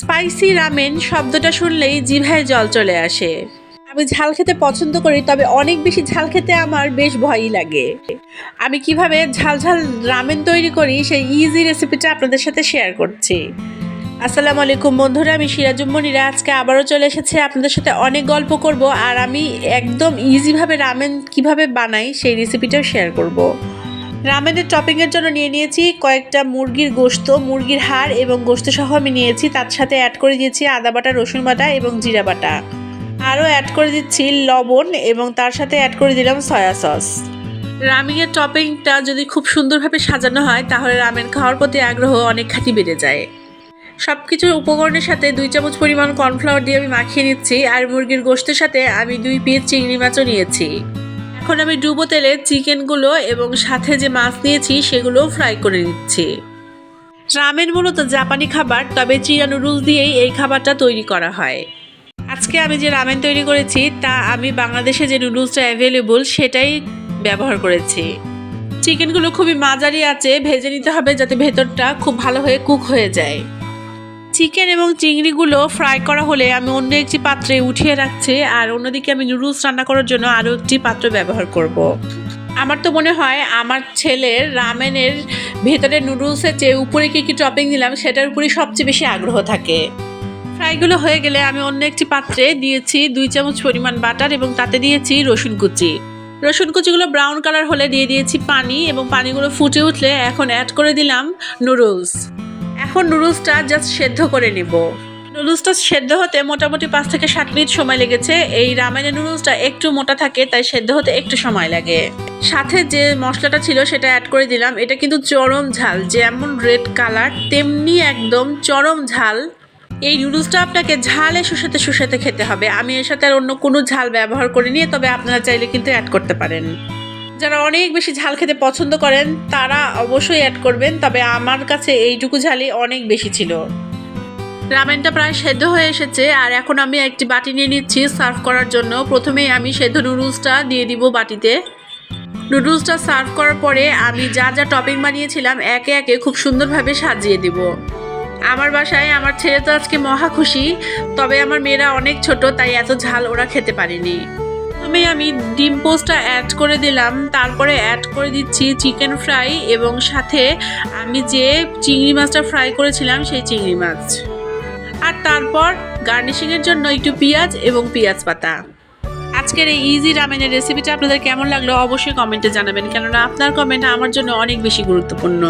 Spicy ramen শব্দটা শুনলেই জিভায় জল চলে আসে। আমি ঝাল খেতে পছন্দ করি, তবে অনেক বেশি ঝাল খেতে আমার বেশ ভয়ই লাগে। আমি কীভাবে ঝাল ঝাল রামেন তৈরি করি, সেই ইজি রেসিপিটা আপনাদের সাথে শেয়ার করছি। আসসালামু আলাইকুম বন্ধুরা, আমি সিরাজুম্মনিরা আজকে আবারও চলে এসেছে, আপনাদের সাথে অনেক গল্প করব, আর আমি একদম ইজিভাবে রামেন কীভাবে বানাই সেই রেসিপিটাও শেয়ার করব। রামেনের টপিংয়ের জন্য নিয়ে নিয়েছি কয়েকটা মুরগির গোশত, মুরগির হাড় এবং গোশত সহ আমি নিয়েছি। তার সাথে অ্যাড করে দিয়েছি আদা বাটা, রসুন বাটা এবং জিরা বাটা। আরও অ্যাড করে দিচ্ছি লবণ এবং তার সাথে অ্যাড করে দিলাম সয়া সস রামিংয়ের টপিংটা যদি খুব সুন্দরভাবে সাজানো হয়, তাহলে রামেন খাওয়ার প্রতি আগ্রহ অনেক খাটি বেড়ে যায়। সব কিছু উপকরণের সাথে দুই চামচ পরিমাণ কর্নফ্লাওয়ার দিয়ে আমি মাখিয়ে নিচ্ছি, আর মুরগির গোশতের সাথে আমি দুই পিস চিংড়ি মাছও নিয়েছি। এখন আমি ডুবো তেলে চিকেনগুলো এবং সাথে যে মাছ নিয়েছি সেগুলোও ফ্রাই করে নিচ্ছি। রামেন মূলত জাপানি খাবার, তবে চিরা নুডলস দিয়েই এই খাবারটা তৈরি করা হয়। আজকে আমি যে রামেন তৈরি করেছি, তা আমি বাংলাদেশে যে নুডলসটা অ্যাভেলেবল সেটাই ব্যবহার করেছি। চিকেনগুলো খুবই মাঝারি আছে ভেজে নিতে হবে যাতে ভেতরটা খুব ভালো হয়ে কুক হয়ে যায়। চিকেন এবং চিংড়িগুলো ফ্রাই করা হলে আমি অন্য একটি পাত্রে উঠিয়ে রাখছি আর অন্যদিকে আমি নুডলস রান্না করার জন্য আরও একটি পাত্র ব্যবহার করব। আমার তো মনে হয় আমার ছেলের রামেনের ভেতরে নুডলসের চেয়ে উপরে কী কী টপিং দিলাম সেটার উপরেই সবচেয়ে বেশি আগ্রহ থাকে। ফ্রাইগুলো হয়ে গেলে আমি অন্য একটি পাত্রে দিয়েছি দুই চামচ পরিমাণ বাটার এবং তাতে দিয়েছি রসুন কুচি। রসুন কুচিগুলো ব্রাউন কালার হলে দিয়ে দিয়েছি পানি এবং পানিগুলো ফুটে উঠলে এখন অ্যাড করে দিলাম নুডলস এখন নুডলসটা জাস্ট সেদ্ধ করে নিব। নুডলসটা সেদ্ধ হতে মোটামুটি পাঁচ থেকে সাত মিনিট সময় লেগেছে। এই রামেনের নুডলসটা একটু মোটা থাকে, তাই সেদ্ধ হতে একটু সময় লাগে। সাথে যে মশলাটা ছিল সেটা অ্যাড করে দিলাম। এটা কিন্তু চরম ঝাল, যেমন রেড কালার তেমনি একদম চরম ঝাল। এই নুডলসটা আপনাকে ঝালে শুষাতে শুষাতে খেতে হবে। আমি এর সাথে আর অন্য কোনো ঝাল ব্যবহার করিনি, তবে আপনারা চাইলে কিন্তু অ্যাড করতে পারেন। যারা অনেক বেশি ঝাল খেতে পছন্দ করেন, তারা অবশ্যই অ্যাড করবেন, তবে আমার কাছে এইটুকু ঝালই অনেক বেশি ছিল। রামেনটা প্রায় সেদ্ধ হয়ে এসেছে, আর এখন আমি একটি বাটি নিয়ে নিচ্ছি সার্ভ করার জন্য। প্রথমেই আমি সেদ্ধ নুডলসটা দিয়ে দিব বাটিতে। নুডলসটা সার্ভ করার পরে আমি যা যা টপিং বানিয়েছিলাম, একে একে খুব সুন্দরভাবে সাজিয়ে দিব। আমার বাসায় আমার ছেলে তো আজকে মহা খুশি, তবে আমার মেয়েরা অনেক ছোট, তাই এত ঝাল ওরা খেতে পারেনি। প্রথমে আমি ডিম পোস্টটা অ্যাড করে দিলাম, তারপরে অ্যাড করে দিচ্ছি চিকেন ফ্রাই এবং সাথে আমি যে চিংড়ি মাছটা ফ্রাই করেছিলাম সেই চিংড়ি মাছ। আর তারপর গার্নিশিংয়ের জন্য একটু পেঁয়াজ এবং পেঁয়াজ পাতা। আজকের এই ইজি রামেনের রেসিপিটা আপনাদের কেমন লাগল অবশ্যই কমেন্টে জানাবেন, কেননা আপনার কমেন্ট আমার জন্য অনেক বেশি গুরুত্বপূর্ণ।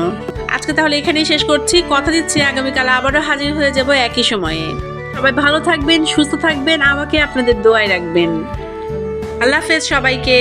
আজকে তাহলে এখানেই শেষ করছি, কথা দিচ্ছি, আগামীকাল আবারও হাজির হয়ে যাব একই সময়ে। সবাই ভালো থাকবেন, সুস্থ থাকবেন, আমাকে আপনাদের দোয়ায় রাখবেন। আল্লাহ হাফেজ সবাইকে।